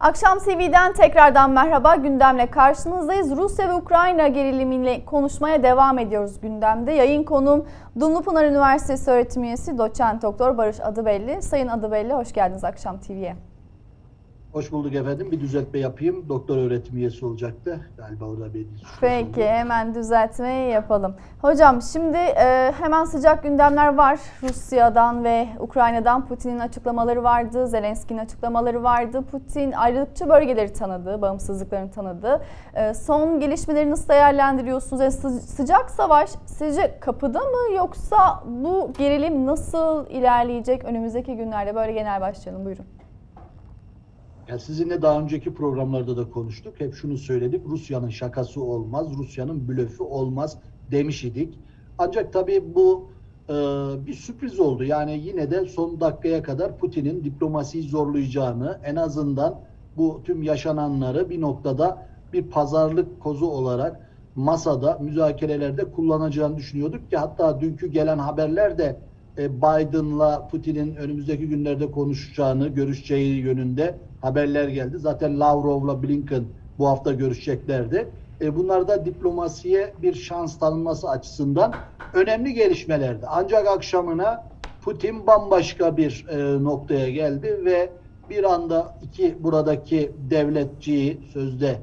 Akşam TV'den tekrardan merhaba. Gündemle karşınızdayız. Rusya ve Ukrayna gerilimiyle konuşmaya devam ediyoruz gündemde. Yayın konuğum Dumlupınar Üniversitesi öğretim üyesi doçent doktor Barış Adıbelli. Sayın Adıbelli hoş geldiniz Akşam TV'ye. Hoş bulduk efendim. Bir düzeltme yapayım. Doktor öğretim üyesi olacaktı. Galiba orada bir Peki hemen düzeltmeyi yapalım. Hocam şimdi e, hemen sıcak gündemler var. Rusya'dan ve Ukrayna'dan Putin'in açıklamaları vardı. Zelenski'nin açıklamaları vardı. Putin ayrılıkçı bölgeleri tanıdı, bağımsızlıklarını tanıdı. E, son gelişmeleri nasıl değerlendiriyorsunuz? Yani sı- sıcak savaş sizce kapıda mı yoksa bu gerilim nasıl ilerleyecek önümüzdeki günlerde? Böyle genel başlayalım buyurun. Ya sizinle daha önceki programlarda da konuştuk. Hep şunu söyledik. Rusya'nın şakası olmaz, Rusya'nın blöfü olmaz demiş idik. Ancak tabii bu e, bir sürpriz oldu. Yani yine de son dakikaya kadar Putin'in diplomasiyi zorlayacağını, en azından bu tüm yaşananları bir noktada bir pazarlık kozu olarak masada, müzakerelerde kullanacağını düşünüyorduk ki hatta dünkü gelen haberler de e, Biden'la Putin'in önümüzdeki günlerde konuşacağını, görüşeceği yönünde haberler geldi. Zaten Lavrov'la Blinken bu hafta görüşeceklerdi. E, bunlar da diplomasiye bir şans tanınması açısından önemli gelişmelerdi. Ancak akşamına Putin bambaşka bir e, noktaya geldi ve bir anda iki buradaki devletçiyi sözde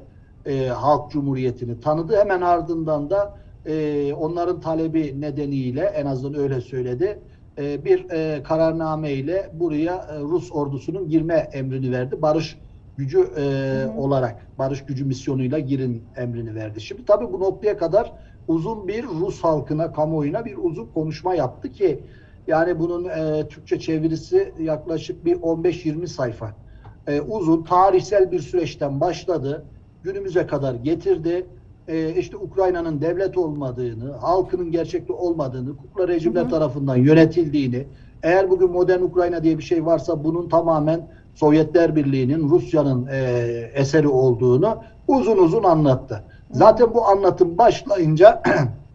e, Halk Cumhuriyeti'ni tanıdı. Hemen ardından da e, onların talebi nedeniyle en azından öyle söyledi bir e, kararname ile buraya e, Rus ordusunun girme emrini verdi. Barış gücü e, Hı hı. olarak, barış gücü misyonuyla girin emrini verdi. Şimdi tabii bu noktaya kadar uzun bir Rus halkına, kamuoyuna bir uzun konuşma yaptı ki yani bunun e, Türkçe çevirisi yaklaşık bir 15-20 sayfa. E, uzun, tarihsel bir süreçten başladı. Günümüze kadar getirdi e, işte Ukrayna'nın devlet olmadığını, halkının gerçekte olmadığını, kukla rejimler Hı hı. tarafından yönetildiğini, eğer bugün modern Ukrayna diye bir şey varsa bunun tamamen Sovyetler Birliği'nin, Rusya'nın e, eseri olduğunu uzun uzun anlattı. Zaten bu anlatım başlayınca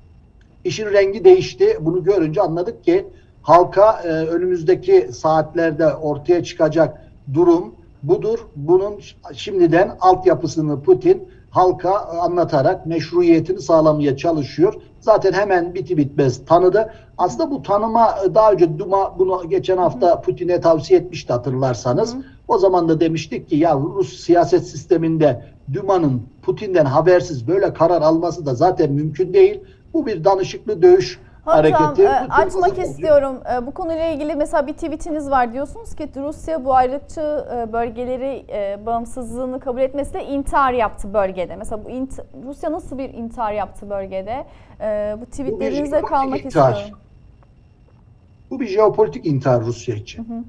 işin rengi değişti. Bunu görünce anladık ki halka e, önümüzdeki saatlerde ortaya çıkacak durum budur. Bunun şimdiden altyapısını Putin halka anlatarak meşruiyetini sağlamaya çalışıyor. Zaten hemen biti bitmez tanıdı. Aslında bu tanıma daha önce Duma bunu geçen hafta Putin'e tavsiye etmişti hatırlarsanız. Hı. O zaman da demiştik ki ya Rus siyaset sisteminde Duma'nın Putin'den habersiz böyle karar alması da zaten mümkün değil. Bu bir danışıklı dövüş Hocam e, açmak istiyorum. E, Bu konuyla ilgili mesela bir tweetiniz var. Diyorsunuz ki Rusya bu ayrılıkçı e, bölgeleri e, bağımsızlığını kabul etmesiyle intihar yaptı bölgede. Mesela bu Rusya nasıl bir intihar yaptı bölgede? E, Bu tweetlerinizde kalmak intihar. istiyorum. Bu bir jeopolitik intihar Rusya için. Hı hı.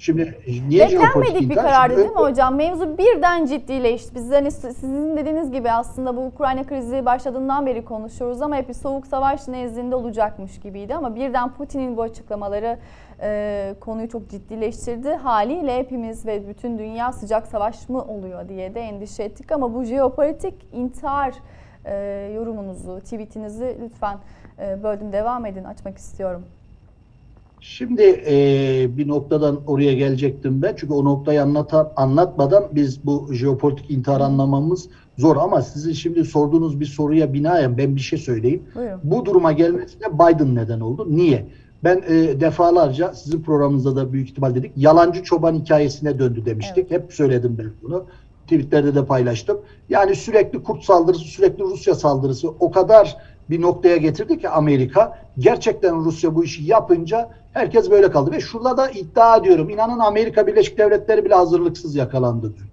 Şimdi niye Beklenmedik bir karardı değil mi hocam? Mevzu birden ciddileşti. Biz hani sizin dediğiniz gibi aslında bu Ukrayna krizi başladığından beri konuşuyoruz ama hep bir soğuk savaş nezdinde olacakmış gibiydi ama birden Putin'in bu açıklamaları e, konuyu çok ciddileştirdi. Haliyle hepimiz ve bütün dünya sıcak savaş mı oluyor diye de endişe ettik ama bu jeopolitik intihar e, yorumunuzu, tweetinizi lütfen e, böldüm devam edin açmak istiyorum. Şimdi e, bir noktadan oraya gelecektim ben. Çünkü o noktayı anlatan, anlatmadan biz bu jeopolitik intihar anlamamız zor. Ama sizin şimdi sorduğunuz bir soruya binaen ben bir şey söyleyeyim. Buyurun. Bu duruma gelmesine Biden neden oldu. Niye? Ben e, defalarca sizin programınızda da büyük ihtimal dedik. Yalancı çoban hikayesine döndü demiştik. Hep söyledim ben bunu. Tweetlerde de paylaştım. Yani sürekli kurt saldırısı, sürekli Rusya saldırısı o kadar bir noktaya getirdi ki Amerika. Gerçekten Rusya bu işi yapınca herkes böyle kaldı. Ve şurada da iddia ediyorum. İnanın Amerika Birleşik Devletleri bile hazırlıksız yakalandı dün.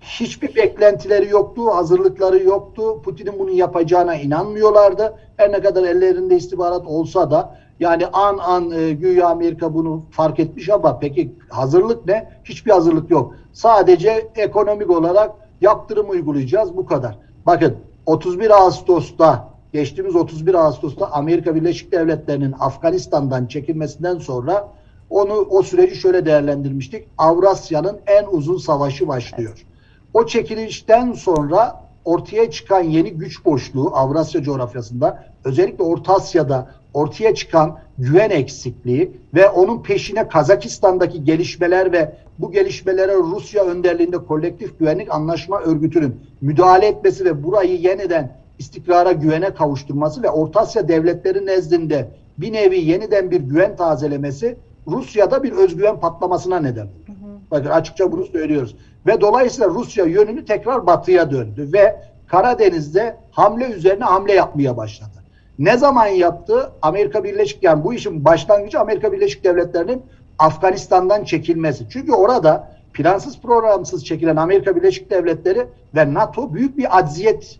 Hiçbir beklentileri yoktu, hazırlıkları yoktu. Putin'in bunu yapacağına inanmıyorlardı. Her ne kadar ellerinde istihbarat olsa da yani an an e, güya Amerika bunu fark etmiş ama peki hazırlık ne? Hiçbir hazırlık yok. Sadece ekonomik olarak yaptırım uygulayacağız bu kadar. Bakın 31 Ağustos'ta geçtiğimiz 31 Ağustos'ta Amerika Birleşik Devletleri'nin Afganistan'dan çekilmesinden sonra onu o süreci şöyle değerlendirmiştik. Avrasya'nın en uzun savaşı başlıyor. O çekilişten sonra ortaya çıkan yeni güç boşluğu Avrasya coğrafyasında özellikle Orta Asya'da ortaya çıkan güven eksikliği ve onun peşine Kazakistan'daki gelişmeler ve bu gelişmelere Rusya önderliğinde kolektif güvenlik anlaşma örgütünün müdahale etmesi ve burayı yeniden istikrara güvene kavuşturması ve Orta Asya devletleri nezdinde bir nevi yeniden bir güven tazelemesi Rusya'da bir özgüven patlamasına neden oldu. Bakın açıkça bunu söylüyoruz. Ve dolayısıyla Rusya yönünü tekrar batıya döndü ve Karadeniz'de hamle üzerine hamle yapmaya başladı. Ne zaman yaptı? Amerika Birleşik yani bu işin başlangıcı Amerika Birleşik Devletleri'nin Afganistan'dan çekilmesi. Çünkü orada plansız programsız çekilen Amerika Birleşik Devletleri ve NATO büyük bir acziyet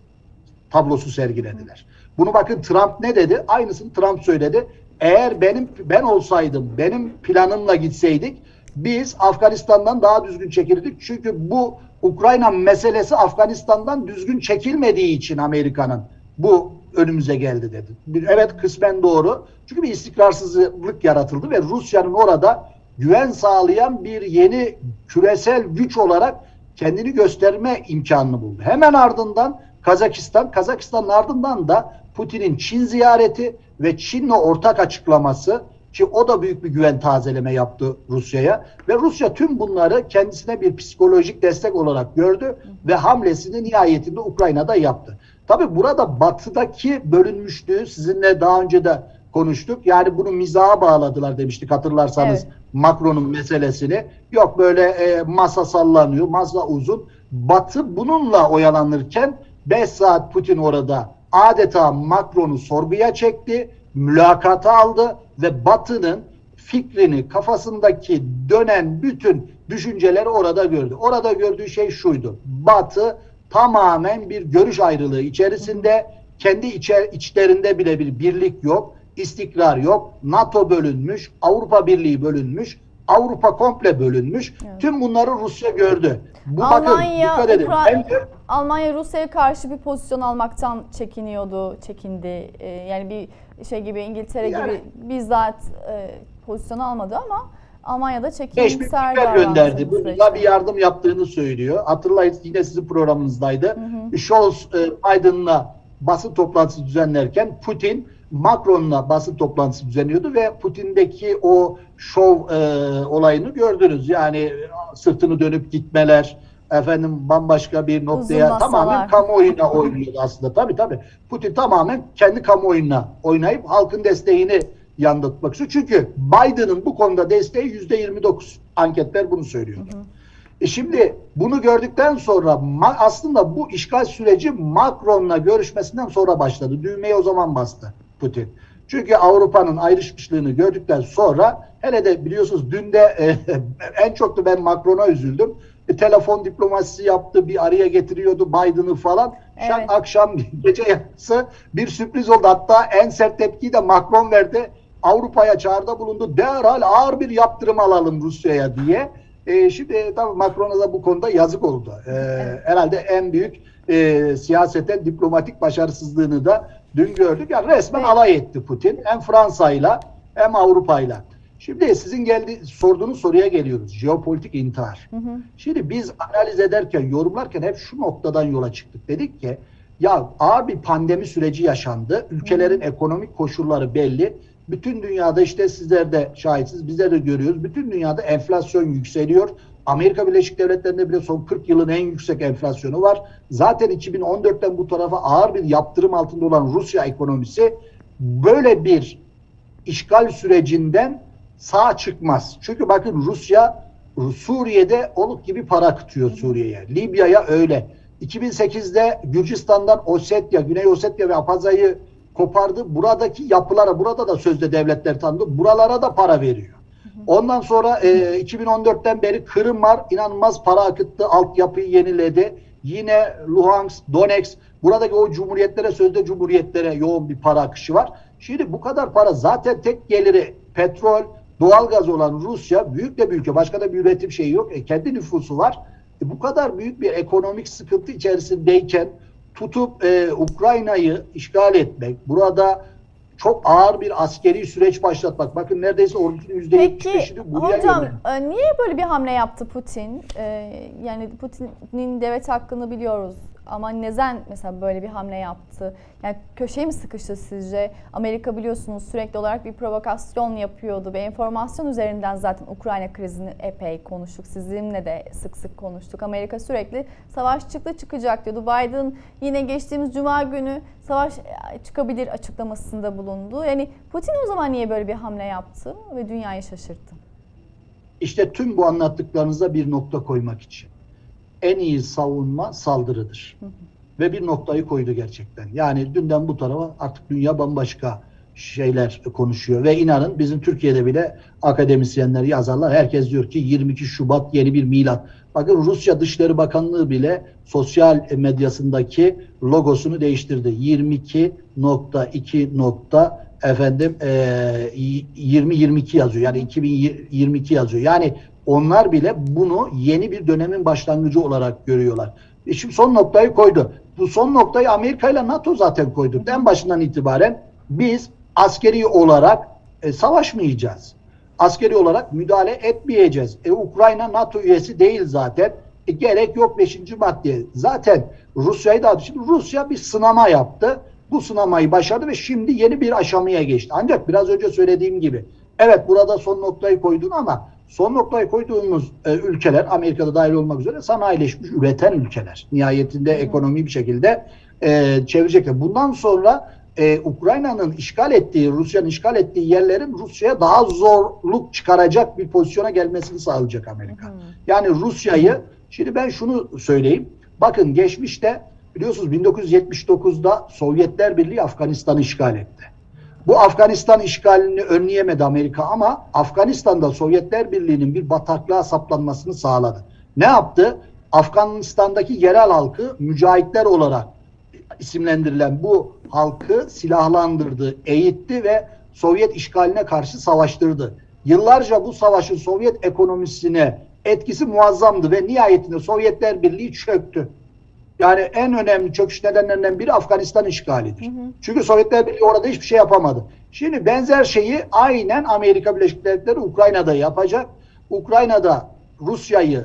tablosu sergilediler. Bunu bakın Trump ne dedi? Aynısını Trump söyledi. Eğer benim ben olsaydım, benim planımla gitseydik biz Afganistan'dan daha düzgün çekilirdik. Çünkü bu Ukrayna meselesi Afganistan'dan düzgün çekilmediği için Amerika'nın bu önümüze geldi dedi. Evet kısmen doğru. Çünkü bir istikrarsızlık yaratıldı ve Rusya'nın orada güven sağlayan bir yeni küresel güç olarak kendini gösterme imkanını buldu. Hemen ardından Kazakistan, Kazakistan'ın ardından da Putin'in Çin ziyareti ve Çin'le ortak açıklaması ki o da büyük bir güven tazeleme yaptı Rusya'ya ve Rusya tüm bunları kendisine bir psikolojik destek olarak gördü ve hamlesini nihayetinde Ukrayna'da yaptı. Tabi burada batıdaki bölünmüşlüğü sizinle daha önce de konuştuk. Yani bunu mizaha bağladılar demiştik hatırlarsanız Evet. Macron'un meselesini. Yok böyle e, masa sallanıyor, masa uzun. Batı bununla oyalanırken 5 saat Putin orada adeta Macron'u sorguya çekti, mülakata aldı ve Batı'nın fikrini, kafasındaki dönen bütün düşünceleri orada gördü. Orada gördüğü şey şuydu. Batı tamamen bir görüş ayrılığı içerisinde, kendi içe, içlerinde bile bir birlik yok, istikrar yok. NATO bölünmüş, Avrupa Birliği bölünmüş, Avrupa komple bölünmüş. Evet. Tüm bunları Rusya gördü. Bu Almanya, bakın dikkat edin. Ukra- Bence Almanya Rusya'ya karşı bir pozisyon almaktan çekiniyordu, çekindi. Ee, yani bir şey gibi İngiltere Yani- gibi bizzat e, pozisyon almadı ama Almanya'da 5 bin çekimser biber davrandı gönderdi. bu Bununla süreçte. bir yardım yaptığını söylüyor. Hatırlayın yine sizin programınızdaydı. Hı hı. Scholz e, Biden'la basın toplantısı düzenlerken Putin Macron'la basın toplantısı düzenliyordu ve Putin'deki o şov e, olayını gördünüz. Yani sırtını dönüp gitmeler, efendim bambaşka bir noktaya tamamen kamuoyuna oynuyordu aslında. Tabii tabii. Putin tamamen kendi kamuoyuna oynayıp halkın desteğini yanda tutmak istiyor. Çünkü Biden'ın bu konuda desteği yüzde 29. Anketler bunu söylüyor. E şimdi bunu gördükten sonra aslında bu işgal süreci Macron'la görüşmesinden sonra başladı. Düğmeyi o zaman bastı Putin. Çünkü Avrupa'nın ayrışmışlığını gördükten sonra hele de biliyorsunuz dün de e, en çok da ben Macron'a üzüldüm. E, telefon diplomasisi yaptı, bir araya getiriyordu Biden'ı falan. Evet. akşam gece yarısı bir sürpriz oldu. Hatta en sert tepkiyi de Macron verdi. Avrupa'ya çağrıda bulundu. Derhal ağır bir yaptırım alalım Rusya'ya diye. E, şimdi tabii Macron'a da bu konuda yazık oldu. E, Herhalde en büyük e, siyaseten diplomatik başarısızlığını da dün gördük. Yani resmen Evet. alay etti Putin. Hem Fransa'yla hem Avrupa'yla. Şimdi sizin geldi sorduğunuz soruya geliyoruz. Jeopolitik intihar. Hı hı. Şimdi biz analiz ederken, yorumlarken hep şu noktadan yola çıktık. Dedik ki ya ağır bir pandemi süreci yaşandı. Ülkelerin ekonomik koşulları belli. Bütün dünyada işte sizler de şahitsiniz, bizler de görüyoruz. Bütün dünyada enflasyon yükseliyor. Amerika Birleşik Devletleri'nde bile son 40 yılın en yüksek enflasyonu var. Zaten 2014'ten bu tarafa ağır bir yaptırım altında olan Rusya ekonomisi böyle bir işgal sürecinden sağ çıkmaz. Çünkü bakın Rusya Suriye'de oluk gibi para akıtıyor Suriye'ye. Libya'ya öyle. 2008'de Gürcistan'dan Ossetya, Güney Ossetya ve Apaza'yı kopardı. Buradaki yapılara, burada da sözde devletler tanıdı. Buralara da para veriyor. Ondan sonra e, 2014'ten beri Kırım var. inanılmaz para akıttı. Altyapıyı yeniledi. Yine Luhansk, Donetsk buradaki o cumhuriyetlere, sözde cumhuriyetlere yoğun bir para akışı var. Şimdi bu kadar para zaten tek geliri petrol, doğalgaz olan Rusya büyük de bir ülke. Başka da bir üretim şeyi yok. E, kendi nüfusu var. E, bu kadar büyük bir ekonomik sıkıntı içerisindeyken tutup e, Ukrayna'yı işgal etmek, burada çok ağır bir askeri süreç başlatmak. Bakın neredeyse ordusunun Peki %75'ini buraya hocam gönderdi. niye böyle bir hamle yaptı Putin? E, yani Putin'in devlet hakkını biliyoruz. Ama neden mesela böyle bir hamle yaptı? Yani köşeye mi sıkıştı sizce? Amerika biliyorsunuz sürekli olarak bir provokasyon yapıyordu ve enformasyon üzerinden zaten Ukrayna krizini epey konuştuk. Sizinle de sık sık konuştuk. Amerika sürekli savaş çıktı çıkacak diyordu. Biden yine geçtiğimiz cuma günü savaş çıkabilir açıklamasında bulundu. Yani Putin o zaman niye böyle bir hamle yaptı ve dünyayı şaşırttı? İşte tüm bu anlattıklarınıza bir nokta koymak için. En iyi savunma saldırıdır. Ve bir noktayı koydu gerçekten. Yani dünden bu tarafa artık dünya bambaşka şeyler konuşuyor. Ve inanın bizim Türkiye'de bile akademisyenler yazarlar. Herkes diyor ki 22 Şubat yeni bir milat. Bakın Rusya Dışişleri Bakanlığı bile sosyal medyasındaki logosunu değiştirdi. 22.2 nokta efendim e, 2022 yazıyor. Yani 2022 yazıyor. Yani onlar bile bunu yeni bir dönemin başlangıcı olarak görüyorlar. E şimdi son noktayı koydu. Bu son noktayı Amerika ile NATO zaten koydu. En başından itibaren biz askeri olarak e, savaşmayacağız. Askeri olarak müdahale etmeyeceğiz. E, Ukrayna NATO üyesi değil zaten. E, gerek yok 5. maddeye. Zaten Rusya'yı da şimdi Rusya bir sınama yaptı. Bu sınamayı başardı ve şimdi yeni bir aşamaya geçti. Ancak biraz önce söylediğim gibi evet burada son noktayı koydun ama son noktayı koyduğumuz e, ülkeler Amerika'da dahil olmak üzere sanayileşmiş üreten ülkeler. Nihayetinde ekonomi bir şekilde e, çevirecekler. Bundan sonra e, Ukrayna'nın işgal ettiği, Rusya'nın işgal ettiği yerlerin Rusya'ya daha zorluk çıkaracak bir pozisyona gelmesini sağlayacak Amerika. Yani Rusya'yı, şimdi ben şunu söyleyeyim. Bakın geçmişte biliyorsunuz 1979'da Sovyetler Birliği Afganistan'ı işgal etti. Bu Afganistan işgalini önleyemedi Amerika ama Afganistan'da Sovyetler Birliği'nin bir bataklığa saplanmasını sağladı. Ne yaptı? Afganistan'daki yerel halkı mücahitler olarak isimlendirilen bu halkı silahlandırdı, eğitti ve Sovyet işgaline karşı savaştırdı. Yıllarca bu savaşın Sovyet ekonomisine etkisi muazzamdı ve nihayetinde Sovyetler Birliği çöktü. Yani en önemli çöküş nedenlerinden biri Afganistan işgalidir. Hı hı. Çünkü Sovyetler Birliği orada hiçbir şey yapamadı. Şimdi benzer şeyi aynen Amerika Birleşik Devletleri Ukrayna'da yapacak. Ukrayna'da Rusya'yı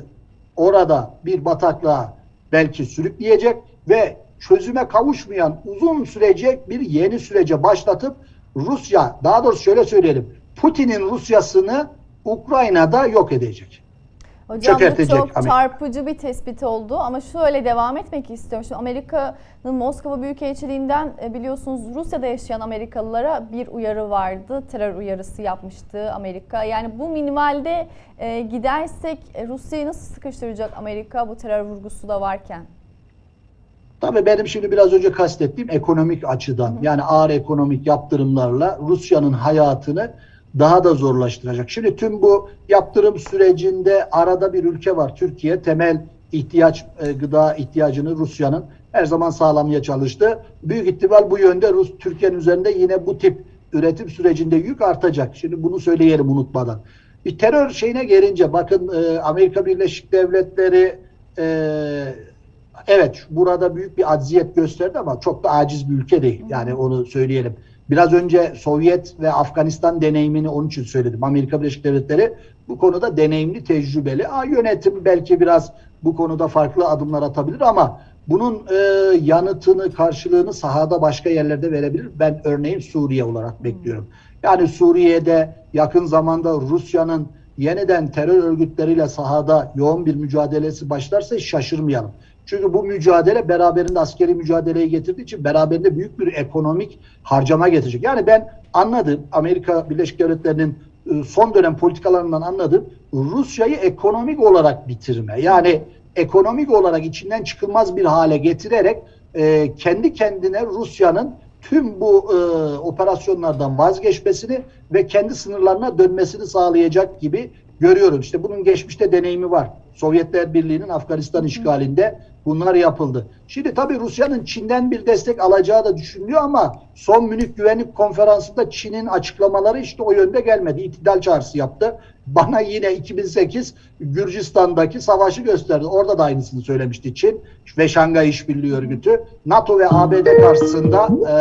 orada bir bataklığa belki sürükleyecek ve çözüme kavuşmayan uzun sürecek bir yeni sürece başlatıp Rusya, daha doğrusu şöyle söyleyelim, Putin'in Rusyasını Ukrayna'da yok edecek. Hocam bu çok çarpıcı bir tespit oldu ama şöyle devam etmek istiyorum. Şimdi Amerika'nın Moskova Büyükelçiliğinden biliyorsunuz Rusya'da yaşayan Amerikalılara bir uyarı vardı. Terör uyarısı yapmıştı Amerika. Yani bu minimalde gidersek Rusya'yı nasıl sıkıştıracak Amerika bu terör vurgusu da varken? Tabii benim şimdi biraz önce kastettiğim ekonomik açıdan hı hı. yani ağır ekonomik yaptırımlarla Rusya'nın hayatını daha da zorlaştıracak. Şimdi tüm bu yaptırım sürecinde arada bir ülke var. Türkiye temel ihtiyaç e, gıda ihtiyacını Rusya'nın her zaman sağlamaya çalıştı. Büyük ihtimal bu yönde Rus Türkiye'nin üzerinde yine bu tip üretim sürecinde yük artacak. Şimdi bunu söyleyelim unutmadan. Bir terör şeyine gelince bakın e, Amerika Birleşik Devletleri e, evet burada büyük bir acziyet gösterdi ama çok da aciz bir ülke değil. Yani onu söyleyelim. Biraz önce Sovyet ve Afganistan deneyimini onun için söyledim. Amerika Birleşik Devletleri bu konuda deneyimli, tecrübeli. Aa, yönetim belki biraz bu konuda farklı adımlar atabilir ama bunun e, yanıtını, karşılığını sahada başka yerlerde verebilir. Ben örneğin Suriye olarak bekliyorum. Yani Suriye'de yakın zamanda Rusya'nın yeniden terör örgütleriyle sahada yoğun bir mücadelesi başlarsa şaşırmayalım. Çünkü bu mücadele beraberinde askeri mücadeleyi getirdiği için beraberinde büyük bir ekonomik harcama getirecek. Yani ben anladım Amerika Birleşik Devletleri'nin son dönem politikalarından anladım. Rusya'yı ekonomik olarak bitirme. Yani ekonomik olarak içinden çıkılmaz bir hale getirerek e, kendi kendine Rusya'nın tüm bu e, operasyonlardan vazgeçmesini ve kendi sınırlarına dönmesini sağlayacak gibi görüyorum. İşte bunun geçmişte deneyimi var. Sovyetler Birliği'nin Afganistan işgalinde bunlar yapıldı. Şimdi tabii Rusya'nın Çin'den bir destek alacağı da düşünülüyor ama son Münih Güvenlik Konferansı'nda Çin'in açıklamaları işte o yönde gelmedi. İtidal çağrısı yaptı. Bana yine 2008 Gürcistan'daki savaşı gösterdi. Orada da aynısını söylemişti Çin ve Şangay İşbirliği Örgütü. NATO ve ABD karşısında e,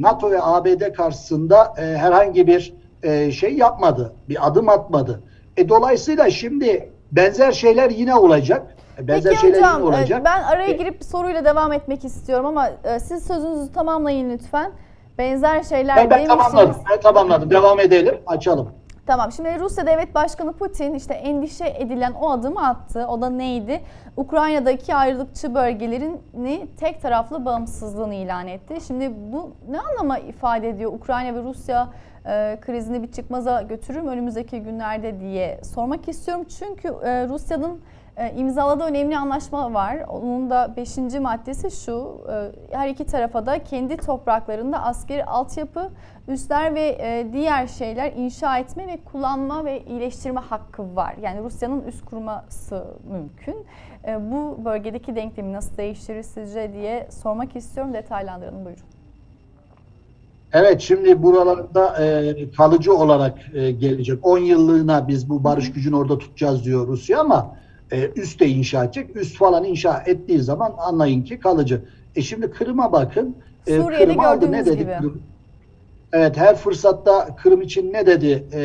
NATO ve ABD karşısında e, herhangi bir e, şey yapmadı. Bir adım atmadı. E, dolayısıyla şimdi benzer şeyler yine olacak. Benzer Peki şeyler hocam yine olacak. ben araya E, girip soruyla devam etmek istiyorum ama e, siz sözünüzü tamamlayın lütfen. Benzer şeyler ben, ben demiştiniz. tamamladım. Ben tamamladım. Devam edelim. Açalım. Tamam şimdi Rusya Devlet Başkanı Putin işte endişe edilen o adımı attı. O da neydi? Ukrayna'daki ayrılıkçı bölgelerini tek taraflı bağımsızlığını ilan etti. Şimdi bu ne anlama ifade ediyor? Ukrayna ve Rusya e, krizini bir çıkmaza götürür mü önümüzdeki günlerde diye sormak istiyorum. Çünkü e, Rusya'nın imzaladığı önemli anlaşma var. Onun da 5. maddesi şu. e, her iki tarafa da kendi topraklarında askeri altyapı, üsler ve e, diğer şeyler inşa etme ve kullanma ve iyileştirme hakkı var. Yani Rusya'nın üst kurması mümkün. E, bu bölgedeki denklemi nasıl değiştirir sizce diye sormak istiyorum. Detaylandırın buyurun. Evet şimdi buralarda e, kalıcı olarak e, gelecek. 10 yıllığına biz bu barış gücünü orada tutacağız diyor Rusya ama e, üst de inşa edecek. Üst falan inşa ettiği zaman anlayın ki kalıcı. E şimdi Kırım'a bakın. E, Suriye'de Kırım aldı, ne dedi? gibi. Evet her fırsatta Kırım için ne dedi e,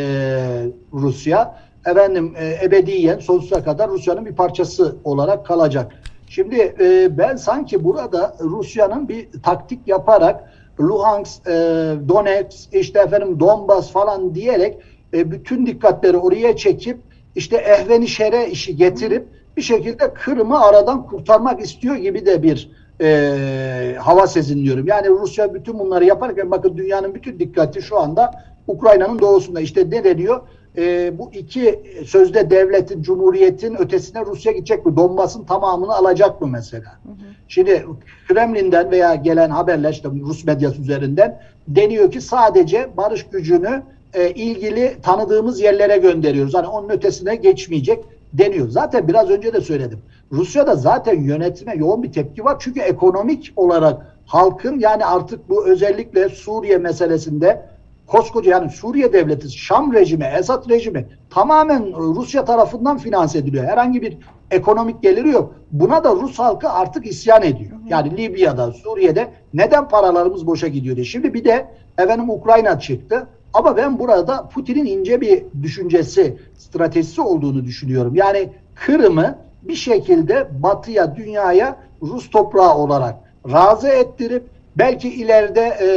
Rusya? Efendim e, ebediyen sonsuza kadar Rusya'nın bir parçası olarak kalacak. Şimdi e, ben sanki burada Rusya'nın bir taktik yaparak Luhansk, e, Donetsk, işte efendim Donbas falan diyerek e, bütün dikkatleri oraya çekip işte ehveni şere işi getirip bir şekilde Kırım'ı aradan kurtarmak istiyor gibi de bir e, hava sezinliyorum. Yani Rusya bütün bunları yaparken bakın dünyanın bütün dikkati şu anda Ukrayna'nın doğusunda. İşte ne deniyor? E, bu iki sözde devletin, cumhuriyetin ötesine Rusya gidecek mi? Donbas'ın tamamını alacak mı mesela? Şimdi Kremlin'den veya gelen haberler işte Rus medyası üzerinden deniyor ki sadece barış gücünü e, ilgili tanıdığımız yerlere gönderiyoruz. Hani onun ötesine geçmeyecek deniyor. Zaten biraz önce de söyledim. Rusya'da zaten yönetime yoğun bir tepki var. Çünkü ekonomik olarak halkın yani artık bu özellikle Suriye meselesinde koskoca yani Suriye devleti, Şam rejimi, Esad rejimi tamamen Rusya tarafından finanse ediliyor. Herhangi bir ekonomik geliri yok. Buna da Rus halkı artık isyan ediyor. Yani Libya'da, Suriye'de neden paralarımız boşa gidiyor diye. Şimdi bir de efendim Ukrayna çıktı. Ama ben burada Putin'in ince bir düşüncesi, stratejisi olduğunu düşünüyorum. Yani Kırım'ı bir şekilde batıya, dünyaya Rus toprağı olarak razı ettirip belki ileride e,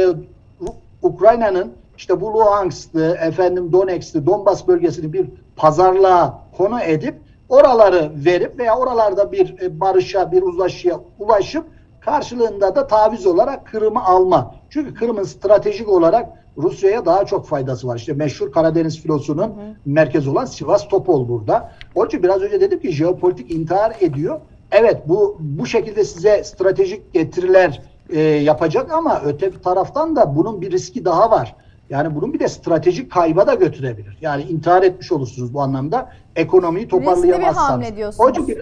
Ukrayna'nın işte bu Luhansk'tı, efendim Donetsk'ti, Donbas bölgesini bir pazarlığa konu edip oraları verip veya oralarda bir e, barışa, bir uzlaşıya ulaşıp karşılığında da taviz olarak Kırım'ı alma. Çünkü Kırım'ın stratejik olarak Rusya'ya daha çok faydası var. İşte meşhur Karadeniz filosunun merkezi olan Sivas Topol burada. Onun için biraz önce dedim ki jeopolitik intihar ediyor. Evet bu bu şekilde size stratejik getiriler e, yapacak ama öte bir taraftan da bunun bir riski daha var. Yani bunun bir de stratejik kayba da götürebilir. Yani intihar etmiş olursunuz bu anlamda. Ekonomiyi toparlayamazsanız. hamle için bir-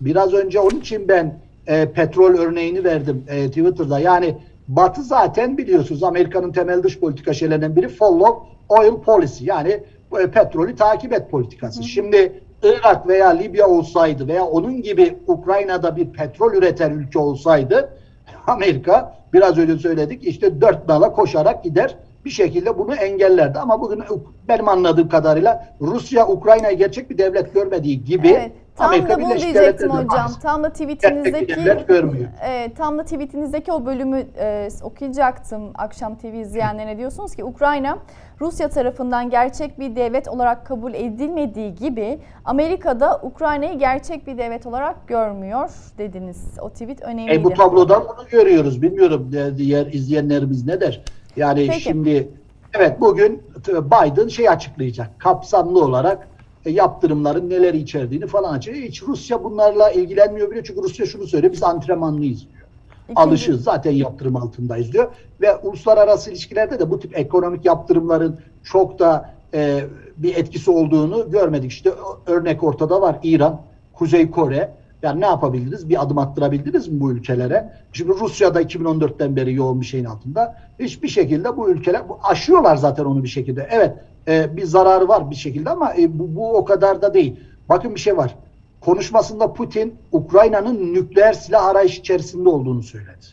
biraz önce onun için ben e, petrol örneğini verdim e, Twitter'da. Yani Batı zaten biliyorsunuz Amerika'nın temel dış politika şeylerinden biri follow oil policy. Yani e, petrolü takip et politikası. Şimdi Irak veya Libya olsaydı veya onun gibi Ukrayna'da bir petrol üreten ülke olsaydı Amerika biraz önce söyledik işte dört nala koşarak gider bir şekilde bunu engellerdi. Ama bugün benim anladığım kadarıyla Rusya Ukrayna'yı gerçek bir devlet görmediği gibi Evet. Tam Amerika da bunu Birleşik diyecektim hocam. maalesef Tam da tweetinizdeki görmüyor. Evet, tam da tweetinizdeki o bölümü e, okuyacaktım akşam TV izleyenlerine diyorsunuz ki Ukrayna Rusya tarafından gerçek bir devlet olarak kabul edilmediği gibi Amerika'da Ukrayna'yı gerçek bir devlet olarak görmüyor dediniz. O tweet önemliydi. E bu tablodan bunu görüyoruz. Bilmiyorum di- diğer izleyenlerimiz ne der. Yani Peki. şimdi evet bugün Biden şey açıklayacak. Kapsamlı olarak e, yaptırımların neler içerdiğini falan açıklayacak. Hiç Rusya bunlarla ilgilenmiyor bile. Çünkü Rusya şunu söylüyor. Biz antrenmanlıyız diyor. İkinci- Alışığız. Zaten yaptırım altındayız diyor. Ve uluslararası ilişkilerde de bu tip ekonomik yaptırımların çok da e, bir etkisi olduğunu görmedik. İşte örnek ortada var. İran, Kuzey Kore. Yani ne yapabildiniz? Bir adım attırabildiniz mi bu ülkelere? Şimdi Rusya'da 2014'ten beri yoğun bir şeyin altında. Hiçbir şekilde bu ülkeler bu- aşıyorlar zaten onu bir şekilde. Evet e, bir zararı var bir şekilde ama e, bu, bu o kadar da değil. Bakın bir şey var. Konuşmasında Putin Ukrayna'nın nükleer silah arayış içerisinde olduğunu söyledi.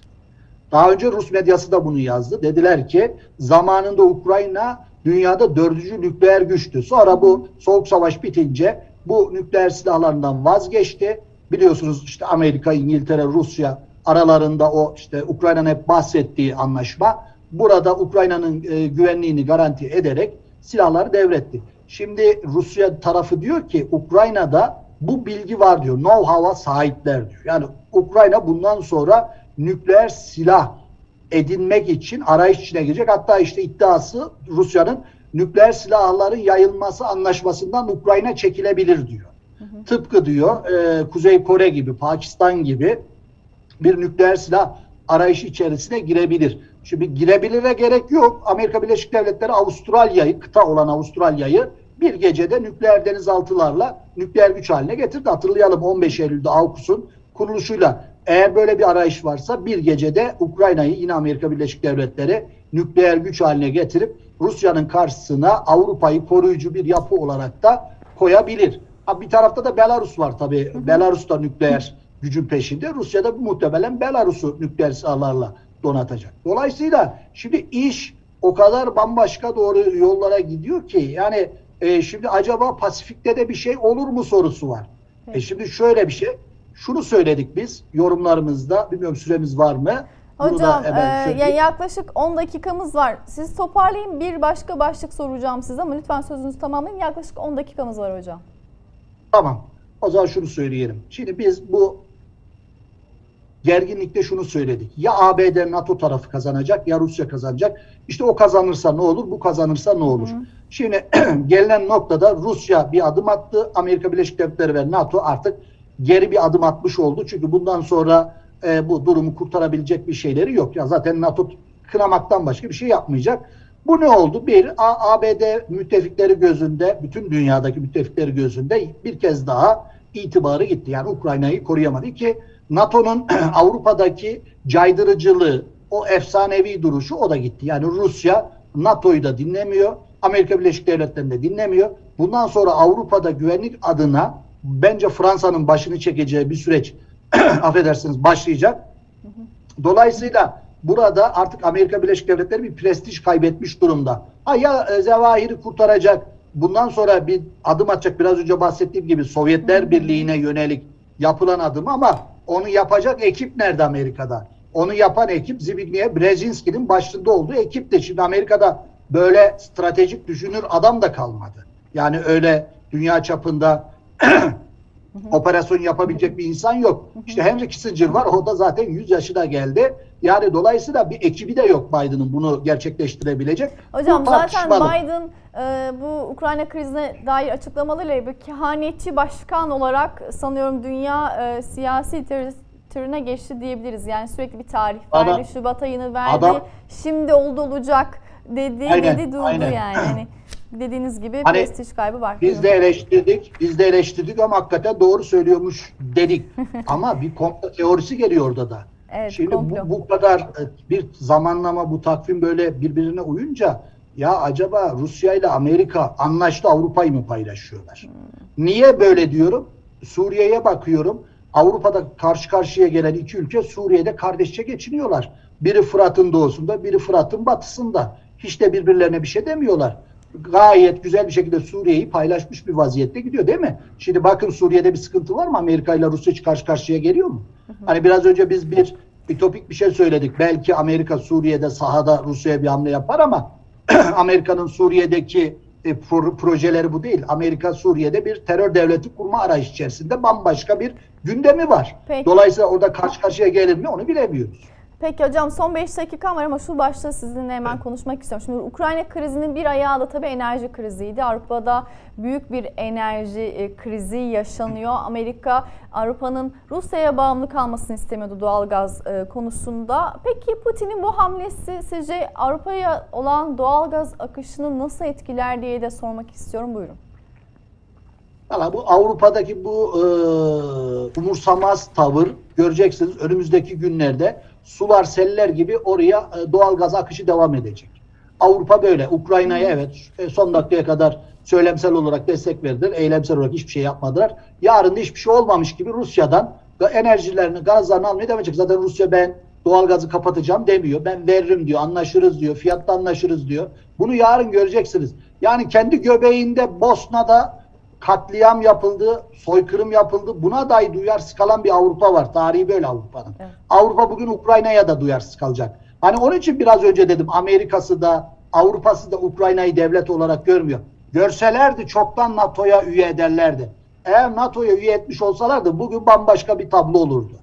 Daha önce Rus medyası da bunu yazdı. Dediler ki zamanında Ukrayna dünyada dördüncü nükleer güçtü. Sonra bu soğuk savaş bitince bu nükleer silahlarından vazgeçti. biliyorsunuz işte Amerika, İngiltere, Rusya aralarında o işte Ukrayna'nın hep bahsettiği anlaşma burada Ukrayna'nın e, güvenliğini garanti ederek silahları devretti. Şimdi Rusya tarafı diyor ki Ukrayna'da bu bilgi var diyor. Know-how'a sahipler diyor. Yani Ukrayna bundan sonra nükleer silah edinmek için arayış içine girecek. Hatta işte iddiası Rusya'nın nükleer silahların yayılması anlaşmasından Ukrayna çekilebilir diyor. Tıpkı diyor e, Kuzey Kore gibi, Pakistan gibi bir nükleer silah arayışı içerisine girebilir. Şimdi girebilire gerek yok. Amerika Birleşik Devletleri Avustralya'yı, kıta olan Avustralya'yı bir gecede nükleer denizaltılarla nükleer güç haline getirdi. Hatırlayalım 15 Eylül'de AUKUS'un kuruluşuyla eğer böyle bir arayış varsa bir gecede Ukrayna'yı yine Amerika Birleşik Devletleri nükleer güç haline getirip Rusya'nın karşısına Avrupa'yı koruyucu bir yapı olarak da koyabilir. Ha, bir tarafta da Belarus var tabii. Belarus da nükleer gücün peşinde. Rusya da muhtemelen Belarus'u nükleer silahlarla donatacak. Dolayısıyla şimdi iş o kadar bambaşka doğru yollara gidiyor ki yani e, şimdi acaba Pasifik'te de bir şey olur mu sorusu var. E şimdi şöyle bir şey. Şunu söyledik biz yorumlarımızda. Bilmiyorum süremiz var mı? Hocam e, yani yaklaşık 10 dakikamız var. Siz toparlayın bir başka başlık soracağım size ama lütfen sözünüzü tamamlayın. Yaklaşık 10 dakikamız var hocam. Tamam. O zaman şunu söyleyelim. Şimdi biz bu gerginlikte şunu söyledik. Ya ABD NATO tarafı kazanacak ya Rusya kazanacak. İşte o kazanırsa ne olur, bu kazanırsa ne olur? Hı. Şimdi gelinen noktada Rusya bir adım attı. Amerika Birleşik Devletleri ve NATO artık geri bir adım atmış oldu. Çünkü bundan sonra e, bu durumu kurtarabilecek bir şeyleri yok. Ya zaten NATO kınamaktan başka bir şey yapmayacak. Bu ne oldu? Bir, ABD müttefikleri gözünde, bütün dünyadaki müttefikleri gözünde bir kez daha itibarı gitti. Yani Ukrayna'yı koruyamadı ki NATO'nun Avrupa'daki caydırıcılığı, o efsanevi duruşu o da gitti. Yani Rusya NATO'yu da dinlemiyor, Amerika Birleşik Devletleri'ni de dinlemiyor. Bundan sonra Avrupa'da güvenlik adına bence Fransa'nın başını çekeceği bir süreç affedersiniz başlayacak. Dolayısıyla burada artık Amerika Birleşik Devletleri bir prestij kaybetmiş durumda. Ha ya e, Zevahir'i kurtaracak, bundan sonra bir adım atacak biraz önce bahsettiğim gibi Sovyetler Birliği'ne yönelik yapılan adım ama onu yapacak ekip nerede Amerika'da? Onu yapan ekip Zbigniew Brzezinski'nin başında olduğu ekip de şimdi Amerika'da böyle stratejik düşünür adam da kalmadı. Yani öyle dünya çapında operasyon yapabilecek bir insan yok. İşte Henry Kissinger var. O da zaten 100 yaşına geldi. Yani dolayısıyla bir ekibi de yok Biden'ın bunu gerçekleştirebilecek. Hocam Bu zaten. Biden e, bu Ukrayna krizine dair açıklamalarıyla bir kehanetçi başkan olarak sanıyorum dünya e, siyasi literatürüne geçti diyebiliriz. Yani sürekli bir tarih Adam- verdi, Şubat ayını verdi, adam- şimdi oldu olacak dedi, Aynen, dedi durdu aynen. yani. Hani dediğiniz gibi Hani prestij kaybı var. Biz de eleştirdik, biz de eleştirdik ama hakikaten doğru söylüyormuş dedik. ama bir komplo teorisi geliyor orada da. Evet, Şimdi komplo. bu, bu kadar e, bir zamanlama, bu takvim böyle birbirine uyunca ya acaba Rusya ile Amerika anlaştı Avrupa'yı mı paylaşıyorlar? Niye böyle diyorum? Suriye'ye bakıyorum. Avrupa'da karşı karşıya gelen iki ülke Suriye'de kardeşçe geçiniyorlar. Biri Fırat'ın doğusunda, biri Fırat'ın batısında. Hiç de birbirlerine bir şey demiyorlar. Gayet güzel bir şekilde Suriye'yi paylaşmış bir vaziyette gidiyor değil mi? Şimdi bakın Suriye'de bir sıkıntı var mı? Amerika ile Rusya hiç karşı karşıya geliyor mu? Hani biraz önce biz bir ütopik bir şey söyledik. Belki Amerika Suriye'de sahada Rusya'ya bir hamle yapar ama Amerika'nın Suriye'deki e, pro- projeleri bu değil. Amerika Suriye'de bir terör devleti kurma arayışı içerisinde bambaşka bir gündemi var. Peki. Dolayısıyla orada karşı karşıya gelir mi onu bilemiyoruz. Peki hocam son 5 dakikam var ama şu başta sizinle hemen konuşmak istiyorum. Şimdi Ukrayna krizinin bir ayağı da tabii enerji kriziydi. Avrupa'da büyük bir enerji e, krizi yaşanıyor. Amerika Avrupa'nın Rusya'ya bağımlı kalmasını istemiyordu doğalgaz e, konusunda. Peki Putin'in bu hamlesi sizce Avrupa'ya olan doğalgaz akışını nasıl etkiler diye de sormak istiyorum. Buyurun. Valla bu Avrupa'daki bu e, umursamaz tavır göreceksiniz önümüzdeki günlerde sular seller gibi oraya e, doğal gaz akışı devam edecek. Avrupa böyle. Ukrayna'ya evet e, son dakikaya kadar söylemsel olarak destek verdiler. Eylemsel olarak hiçbir şey yapmadılar. Yarın da hiçbir şey olmamış gibi Rusya'dan enerjilerini, gazlarını almaya devam edecek. Zaten Rusya ben doğal gazı kapatacağım demiyor. Ben veririm diyor, anlaşırız diyor, fiyatta anlaşırız diyor. Bunu yarın göreceksiniz. Yani kendi göbeğinde Bosna'da katliam yapıldı, soykırım yapıldı. Buna dahi duyarsız kalan bir Avrupa var. Tarihi böyle Avrupa'nın. Evet. Avrupa bugün Ukrayna'ya da duyarsız kalacak. Hani onun için biraz önce dedim Amerika'sı da Avrupa'sı da Ukrayna'yı devlet olarak görmüyor. Görselerdi çoktan NATO'ya üye ederlerdi. Eğer NATO'ya üye etmiş olsalardı bugün bambaşka bir tablo olurdu.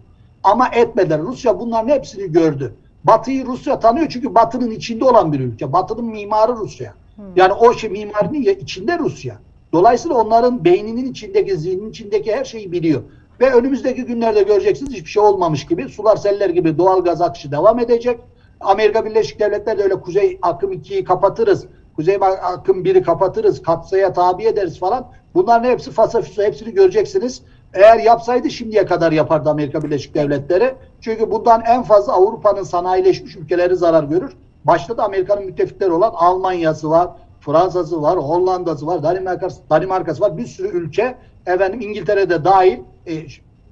Ama etmediler. Rusya bunların hepsini gördü. Batı'yı Rusya tanıyor çünkü Batı'nın içinde olan bir ülke. Batı'nın mimarı Rusya. Yani o şey mimarinin ya içinde Rusya. Dolayısıyla onların beyninin içindeki, zihninin içindeki her şeyi biliyor. Ve önümüzdeki günlerde göreceksiniz hiçbir şey olmamış gibi sular seller gibi doğal gaz akışı devam edecek. Amerika Birleşik Devletleri de öyle Kuzey Akım 2'yi kapatırız. Kuzey Akım 1'i kapatırız. Katsaya tabi ederiz falan. Bunların hepsi fasafiso hepsini göreceksiniz. Eğer yapsaydı şimdiye kadar yapardı Amerika Birleşik Devletleri. Çünkü bundan en fazla Avrupa'nın sanayileşmiş ülkeleri zarar görür. Başta da Amerika'nın müttefikleri olan Almanya'sı var, Fransa'sı var, Hollanda'sı var, Danimarka'sı, Danimarka'sı var. Bir sürü ülke efendim İngiltere'de dahil e,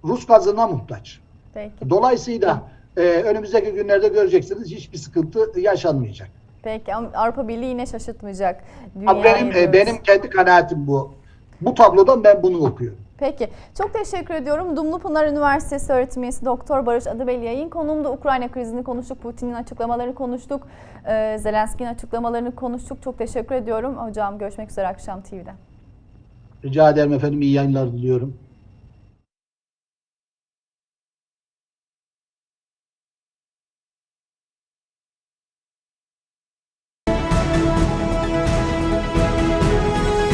Rus gazına muhtaç. Peki. Dolayısıyla e, önümüzdeki günlerde göreceksiniz hiçbir sıkıntı yaşanmayacak. Peki ama Avrupa Birliği yine şaşırtmayacak dünyayı benim e, diyoruz. benim kendi kanaatim bu. Bu tablodan ben bunu okuyorum. Peki. Çok teşekkür ediyorum. Dumlupınar Üniversitesi öğretim üyesi Doktor Barış Adıbel yayın konuğumda Ukrayna krizini konuştuk. Putin'in açıklamalarını konuştuk. Ee, Zelenski'nin açıklamalarını konuştuk. Çok teşekkür ediyorum. Hocam görüşmek üzere akşam TV'de. Rica ederim efendim iyi yayınlar diliyorum.